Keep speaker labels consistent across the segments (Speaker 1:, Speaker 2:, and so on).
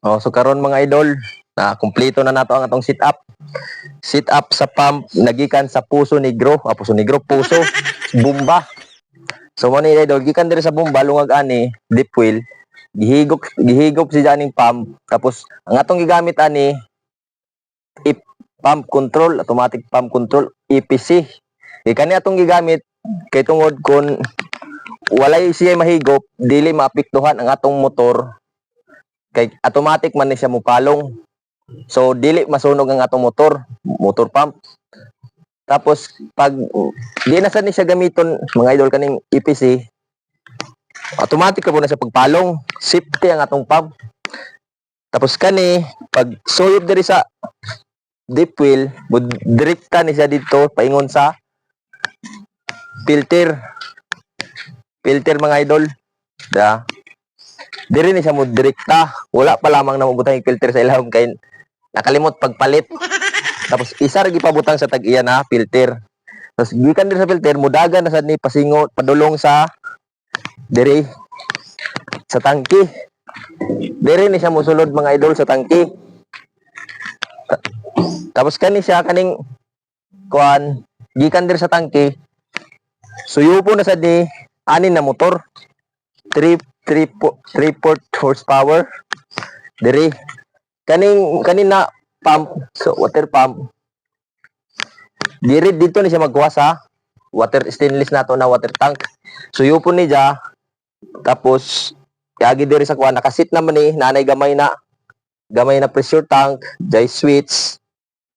Speaker 1: Oh, so karon mga idol, na kumpleto na nato ang atong sit up. Sit up sa pump nagikan sa Puso Negro, ah, Puso Negro, Puso Bumba. So mo ni idol, gikan diri sa Bumba lungag ani, deep wheel. Gihigop gihigop si janing pump tapos ang atong gigamit ani ip pump control, automatic pump control, EPC. Di kani atong gigamit kay tungod kun walay siya mahigop, dili maapektuhan ang atong motor kay automatic man ni siya mupalong. So dili masunog ang atong motor, motor pump. Tapos pag di na sad ni siya gamiton mga idol kaning EPC, automatic ka po na siya pagpalong. Safety ang atong pump. Tapos kani pag suyod diri sa deep wheel, direkta ni siya dito paingon sa filter. Filter mga idol. Da. Diri ni siya mo direkta. Wala pa lamang na mabutang yung filter sa ilahom kay nakalimot pagpalit. Tapos isa ra gipabutang sa tag-iya na filter. Tapos gikan diri sa filter mudagan na sad ni pasingot padulong sa diri sa tangki. Diri ni siya mosulod mga idol sa tangki. Ta- Tapos kani siya kaning kuan gikan diri sa tangki. Suyupo na sad ni anin na motor. 3 3 3 port horsepower. Diri. Kaning kanina pump so water pump. Diri dito ni siya magkuha water stainless nato na water tank. Suyupo ni ja. Tapos kagi diri sa kuha. Nakasit naman ni nanay gamay na gamay na pressure tank jay switch.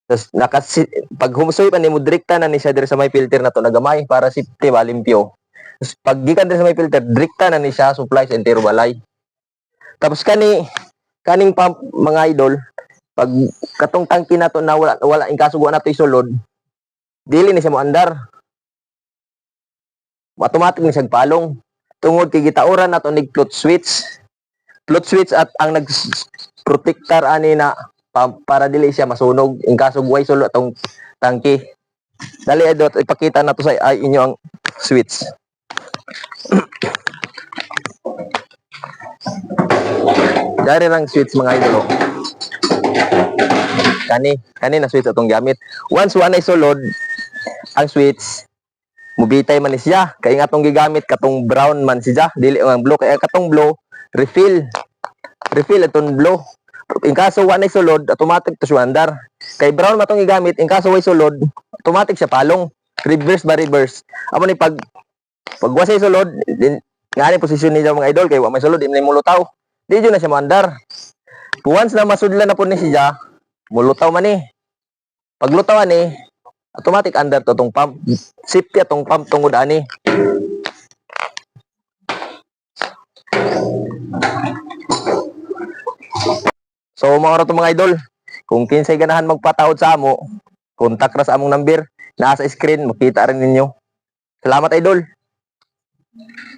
Speaker 1: Tapos nakasit pag humusoy pa ni mo direkta na ni siya diri sa may filter na to na gamay para safety ba limpyo tapos pag gikan diri sa may filter direkta na ni siya supply sa entero balay tapos kani kaning pump mga idol pag katong tangki nato na wala wala in kaso na to isulod dili ni siya mo andar. Automatic ni siya palong tungod kay gitauran nato nig float switch. Float switch at ang nag protector ani na pa- para dili siya masunog. In kaso way sulod atong tangki. Dali idol ipakita nato sa ay inyo ang switch Dari lang switch mga idol. Kani, kani na switch atong gamit. Once one ay sulod, ang switch, mubitay man siya. Kaya nga atong gigamit, katong brown man siya. Dili ang blue. Kaya katong blue, refill. Refill atong blue. In kaso one ay sulod, automatic to siya. Kay brown matong gigamit, in kaso way sulod, automatic siya palong. Reverse ba reverse. Amo ni pag pag wasay sulod, din nga ni posisyon ni mga idol kay wa may sulod, di mulutaw. Di dyan na siya maandar. Once na masudlan na po ni siya, mulutaw man eh. Pag lutaw ni, automatic under to tong pump. Safety atong pump tungod ani. So mga ro to mga idol, kung kinsay ganahan magpataod sa amo, kontak ra sa among number, nasa screen, makita rin ninyo. Salamat idol. Thank you.